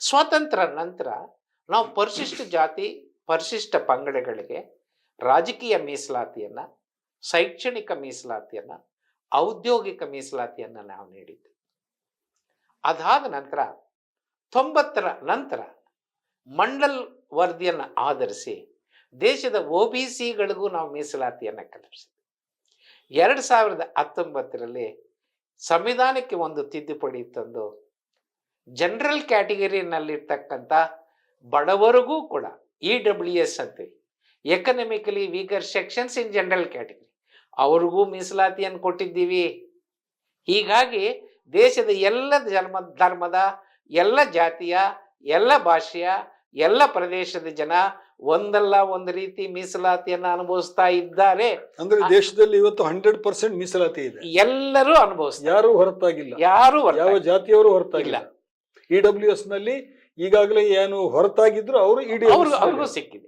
ಸ್ವಾತಂತ್ರ್ಯ ನಂತರ ನಾವು ಪರಿಶಿಷ್ಟ ಜಾತಿ, ಪರಿಶಿಷ್ಟ ಪಂಗಡಗಳಿಗೆ ರಾಜಕೀಯ ಮೀಸಲಾತಿಯನ್ನ, ಶೈಕ್ಷಣಿಕ ಮೀಸಲಾತಿಯನ್ನು, ಔದ್ಯೋಗಿಕ ಮೀಸಲಾತಿಯನ್ನು ನಾವು ನೀಡಿದ್ವಿ. ಅದಾದ ನಂತರ ತೊಂಬತ್ತರ ನಂತರ ಮಂಡಲ್ ವರದಿಯನ್ನು ಆಧರಿಸಿ ದೇಶದ ಒ ಬಿ ಸಿಗಳಿಗೂ ನಾವು ಮೀಸಲಾತಿಯನ್ನು ಕಲ್ಪಿಸಿದ್ವಿ. ಎರಡು ಸಾವಿರದ ಹತ್ತೊಂಬತ್ತರಲ್ಲಿ ಸಂವಿಧಾನಕ್ಕೆ ಒಂದು ತಿದ್ದುಪಡಿ ತಂದು ಜನರಲ್ ಕ್ಯಾಟಗರಿನಲ್ಲಿರ್ತಕ್ಕಂಥ ಬಡವರಿಗೂ ಕೂಡ ಇ ಡಬ್ಲ್ಯೂ ಎಸ್ ಅಂತೀವಿ economically weaker sections in general category ಅವ್ರಿಗೂ ಮೀಸಲಾತಿಯನ್ನು ಕೊಟ್ಟಿದ್ದೀವಿ. ಹೀಗಾಗಿ ದೇಶದ ಎಲ್ಲ ಜನ್ಮ ಧರ್ಮದ ಎಲ್ಲ ಜಾತಿಯ ಎಲ್ಲ ಭಾಷೆಯ ಎಲ್ಲ ಪ್ರದೇಶದ ಜನ ಒಂದಲ್ಲ ಒಂದು ರೀತಿ ಮೀಸಲಾತಿಯನ್ನು ಅನುಭವಿಸ್ತಾ ಇದ್ದಾರೆ. ಅಂದ್ರೆ ದೇಶದಲ್ಲಿ ಇವತ್ತು ಹಂಡ್ರೆಡ್ ಪರ್ಸೆಂಟ್ ಮೀಸಲಾತಿ ಇದೆ. ಎಲ್ಲರೂ ಅನುಭವಿಸ್ತಾರೆ. ಯಾರು ಹೊರತಾಗಿಲ್ಲ. ಯಾರು ಯಾವ ಜಾತಿಯವರು ಹೊರತಾಗಿಲ್ಲ. ಇ ಡಬ್ಲ್ಯೂ ಎಸ್ನಲ್ಲಿ ಈಗಾಗಲೇ ಏನು ಹೊರತಾಗಿದ್ರು ಅವರು ಇಡಿ ಅವ್ರಿಗೂ ಅವ್ರಿಗೂ ಸಿಕ್ಕಿದೆ.